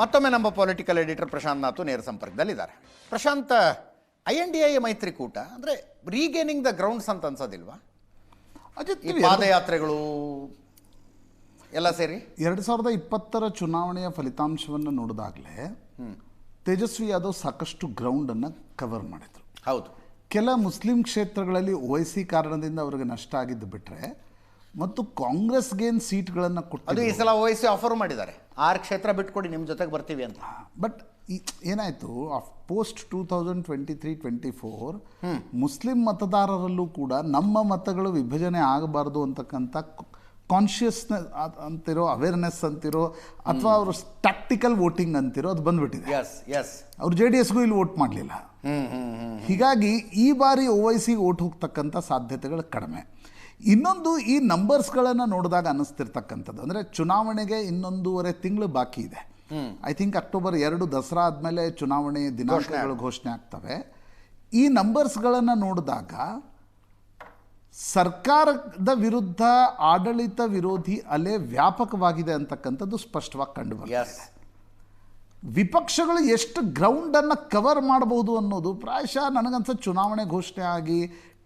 ಮತ್ತೊಮ್ಮೆ ನಮ್ಮ political editor Prashant ನಾಥು ನೇರ ಸಂಪರ್ಕದಲ್ಲಿದ್ದಾರೆ. Prashant I N D I ಮೈತ್ರಿಕೂಟ ಅಂದರೆ ರೀಗೇನಿಂಗ್ ದ ಗ್ರೌಂಡ್ಸ್ ಅಂತ ಅನ್ಸೋದಿಲ್ವಾ? ಅಜಿತ್ ಈ ಪಾದಯಾತ್ರೆಗಳು ಎಲ್ಲ ಸೇರಿ? ಎರಡು ಸಾವಿರದ ಇಪ್ಪತ್ತರ ಚುನಾವಣೆಯ ಫಲಿತಾಂಶವನ್ನು ನೋಡಿದಾಗಲೇ ತೇಜಸ್ವಿ ಯಾದವ್ ಸಾಕಷ್ಟು ಗ್ರೌಂಡನ್ನು ಕವರ್ ಮಾಡಿದರು. ಹೌದು. ಕೆಲ ಮುಸ್ಲಿಂ ಕ್ಷೇತ್ರಗಳಲ್ಲಿ ಒ ಸಿ ಕಾರಣದಿಂದ ಅವರಿಗೆ ನಷ್ಟ ಆಗಿದ್ದು ಬಿಟ್ಟರೆ ಮತ್ತು ಕಾಂಗ್ರೆಸ್ಗೇನು ಸೀಟ್ಗಳನ್ನು ಅದು ಕೊಟ್ಟು ಈ ಸಲ ವಹಿಸಿ ಆಫರ್ ಮಾಡಿದ್ದಾರೆ. ಆರು ಕ್ಷೇತ್ರ ಬಿಟ್ಕೊಡಿ ನಿಮ್ಮ ಜೊತೆಗೆ ಬರ್ತೀವಿ ಅಂತ. ಬಟ್ ಏನಾಯಿತು post two thousand twenty three twenty four Muslim ಮತದಾರರಲ್ಲೂ ಕೂಡ ನಮ್ಮ ಮತಗಳು ವಿಭಜನೆ ಆಗಬಾರ್ದು ಅಂತಕ್ಕಂಥ ಕಾನ್ಷಿಯಸ್ನೆಸ್ ಅಂತಿರೋ ಅವೇರ್ನೆಸ್ ಅಂತಿರೋ ಅಥವಾ ಅವರು ಟ್ಯಾಕ್ಟಿಕಲ್ ವೋಟಿಂಗ್ ಅಂತಿರೋ ಅದು ಬಂದ್ಬಿಟ್ಟಿದೆ. ಅವ್ರು ಜೆ ಡಿ ಎಸ್ಗೂ ಇಲ್ಲಿ ವೋಟ್ ಮಾಡಲಿಲ್ಲ. ಹೀಗಾಗಿ ಈ ಬಾರಿ ಒ ವೈ ಸಿಗೆ ಓಟ್ ಹೋಗ್ತಕ್ಕಂಥ ಸಾಧ್ಯತೆಗಳು ಕಡಿಮೆ. ಇನ್ನೊಂದು ಈ ನಂಬರ್ಸ್ಗಳನ್ನು ನೋಡಿದಾಗ ಅನ್ನಿಸ್ತಿರ್ತಕ್ಕಂಥದ್ದು. ಅಂದರೆ ಚುನಾವಣೆಗೆ ಇನ್ನೊಂದೂವರೆ ತಿಂಗಳು ಬಾಕಿ ಇದೆ. ಐ ಥಿಂಕ್ ಅಕ್ಟೋಬರ್ ಎರಡು ದಸರಾ ಆದಮೇಲೆ ಚುನಾವಣೆ ದಿನಾಂಕಗಳು ಘೋಷಣೆ ಆಗ್ತವೆ. ಈ ನಂಬರ್ಸ್ಗಳನ್ನು ನೋಡಿದಾಗ ಸರ್ಕಾರದ ವಿರುದ್ಧ ಆಡಳಿತ ವಿರೋಧಿ ಅಲೆ ವ್ಯಾಪಕವಾಗಿದೆ ಅಂತಕ್ಕಂಥದ್ದು ಸ್ಪಷ್ಟವಾಗಿ ಕಂಡು ಬರ್ತದೆ ವಿಪಕ್ಷಗಳು ಎಷ್ಟು ಗ್ರೌಂಡನ್ನು ಕವರ್ ಮಾಡಬಹುದು ಅನ್ನೋದು ಪ್ರಾಯಶಃ ನನಗನ್ಸ ಚುನಾವಣೆ ಘೋಷಣೆ ಆಗಿ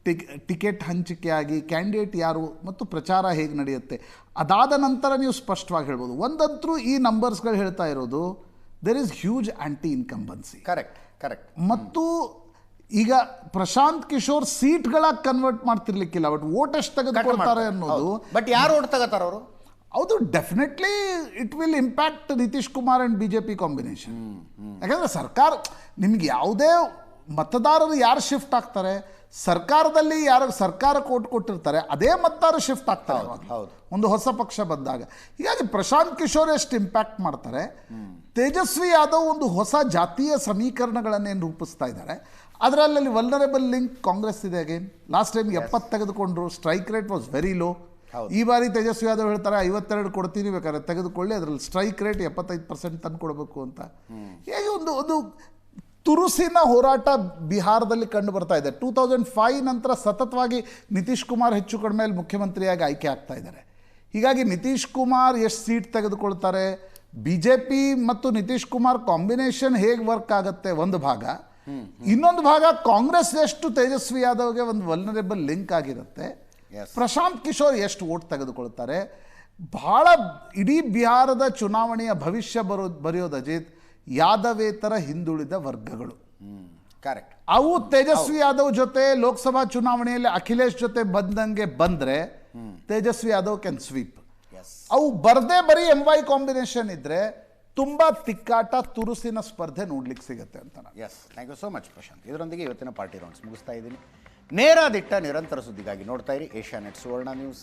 ಟಿಕ್ ಟಿಕೆಟ್ ಹಂಚಿಕೆ ಆಗಿ ಕ್ಯಾಂಡಿಡೇಟ್ ಯಾರು ಮತ್ತು ಪ್ರಚಾರ ಹೇಗೆ ನಡೆಯುತ್ತೆ. ಅದಾದ ನಂತರ ನೀವು ಸ್ಪಷ್ಟವಾಗಿ ಹೇಳ್ಬೋದು. ಒಂದಂತರೂ ಈ ನಂಬರ್ಸ್ಗಳು ಹೇಳ್ತಾ ಇರೋದು there is huge anti incumbency correct correct ಮತ್ತು ಈಗ ಪ್ರಶಾಂತ್ ಕಿಶೋರ್ ಸೀಟ್ಗಳ ಕನ್ವರ್ಟ್ ಮಾಡ್ತಿರ್ಲಿಕ್ಕಿಲ್ಲ ಬಟ್ ವೋಟ್ ಎಷ್ಟು ತೆಗೆದುಕೊಳ್ತಾರೆ ಅನ್ನೋದು. ಬಟ್ ಯಾರು ಓಟ್ ತಗೋತಾರ ಅವರು? ಹೌದು definitely it will impact Nitish Kumar and B J P combination ಯಾಕಂದ್ರೆ ಸರ್ಕಾರ ನಿಮ್ಗೆ ಯಾವುದೇ ಮತದಾರರು ಯಾರು ಶಿಫ್ಟ್ ಆಗ್ತಾರೆ? ಸರ್ಕಾರದಲ್ಲಿ ಯಾರು ಸರ್ಕಾರ ಕೋಟ್ ಕೊಟ್ಟಿರ್ತಾರೆ ಅದೇ ಮತದಾರರು ಶಿಫ್ಟ್ ಆಗ್ತಾರೆ. ಒಂದು ಹೊಸ ಪಕ್ಷ ಬಂದಾಗ. ಹೀಗಾಗಿ ಪ್ರಶಾಂತ್ ಕಿಶೋರ್ ಎಷ್ಟು ಇಂಪ್ಯಾಕ್ಟ್ ಮಾಡ್ತಾರೆ? ತೇಜಸ್ವಿ ಯಾದವ್ ಒಂದು ಹೊಸ ಜಾತೀಯ ಸಮೀಕರಣಗಳನ್ನೇನು ರೂಪಿಸ್ತಾ ಇದ್ದಾರೆ. ಅದರಲ್ಲಿ ವಲ್ನರೇಬಲ್ ಲಿಂಕ್ ಕಾಂಗ್ರೆಸ್ ಇದೆ ಅಗೇನ್ ಲಾಸ್ಟ್ ಟೈಮ್ ಎಪ್ಪತ್ತು ತೆಗೆದುಕೊಂಡ್ರು strike rate was very low ಈ ಬಾರಿ ತೇಜಸ್ವಿ ಯಾದವ್ ಹೇಳ್ತಾರೆ ಐವತ್ತೆರಡು ಕೊಡ್ತೀನಿ ಬೇಕಾದ್ರೆ ತೆಗೆದುಕೊಳ್ಳಿ ಅದರಲ್ಲಿ ಸ್ಟ್ರೈಕ್ ರೇಟ್ ಎಪ್ಪತ್ತೈದು ಪರ್ಸೆಂಟ್ ತಂದು ಕೊಡಬೇಕು ಅಂತ ಹೇಗೆ ಒಂದು ಒಂದು ತುರುಸಿನ ಹೋರಾಟ ಬಿಹಾರದಲ್ಲಿ ಕಂಡು ಬರ್ತಾ ಇದೆ. ಟೂ ತೌಸಂಡ್ ಫೈವ್ ನಂತರ ಸತತವಾಗಿ ನಿತೀಶ್ ಕುಮಾರ್ ಹೆಚ್ಚು ಕಡಿಮೆ ಮುಖ್ಯಮಂತ್ರಿಯಾಗಿ ಆಯ್ಕೆ ಆಗ್ತಾ ಇದ್ದಾರೆ. ಹೀಗಾಗಿ ನಿತೀಶ್ ಕುಮಾರ್ ಎಷ್ಟು ಸೀಟ್ ತೆಗೆದುಕೊಳ್ತಾರೆ? ಬಿ ಜೆ ಪಿ ಮತ್ತು ನಿತೀಶ್ ಕುಮಾರ್ ಕಾಂಬಿನೇಷನ್ ಹೇಗೆ ವರ್ಕ್ ಆಗುತ್ತೆ? ಒಂದು ಭಾಗ. ಇನ್ನೊಂದು ಭಾಗ ಕಾಂಗ್ರೆಸ್ ಎಷ್ಟು ತೇಜಸ್ವಿ ಯಾದವ್ಗೆ ಒಂದು ವಲ್ನರೇಬಲ್ ಲಿಂಕ್ ಆಗಿರುತ್ತೆ. ಪ್ರಶಾಂತ್ ಕಿಶೋರ್ ಎಷ್ಟು ಓಟ್ ತೆಗೆದುಕೊಳ್ತಾರೆ? ಬಹಳ ಇಡೀ ಬಿಹಾರದ ಚುನಾವಣೆಯ ಭವಿಷ್ಯ ಬರೋ ಬರೆಯೋದು ಅಜಿತ್. ಯಾದವೇತರ ಹಿಂದುಳಿದ ವರ್ಗಗಳು. ಕರೆಕ್ಟ್ ಅವು ತೇಜಸ್ವಿ ಯಾದವ್ ಜೊತೆ ಲೋಕಸಭಾ ಚುನಾವಣೆಯಲ್ಲಿ ಅಖಿಲೇಶ್ ಜೊತೆ ಬಂದಂಗೆ ಬಂದ್ರೆ ತೇಜಸ್ವಿ ಯಾದವ್ ಕ್ಯಾನ್ ಸ್ವೀಪ್ ಅವು ಬರದೇ ಬರೀ ಎಂ ವೈ ಕಾಂಬಿನೇಷನ್ ಇದ್ರೆ ತುಂಬಾ ತಿಕ್ಕಾಟ ತುರುಸಿನ ಸ್ಪರ್ಧೆ ನೋಡ್ಲಿಕ್ಕೆ ಸಿಗುತ್ತೆ ಅಂತ ನಾನು. Yes thank you so much Prashant. ಇದರೊಂದಿಗೆ ಇವತ್ತಿನ ಪಾರ್ಟಿ ರೌಂಡ್ಸ್ ಮುಗಿಸ್ತಾ ಇದ್ದೀನಿ. ನೇರ ದಿಟ್ಟ ನಿರಂತರ ಸುದ್ದಿಗಾಗಿ ನೋಡ್ತಾ ಇರಿ ಏಷ್ಯಾ ನೆಟ್ ಸುವರ್ಣ ನ್ಯೂಸ್.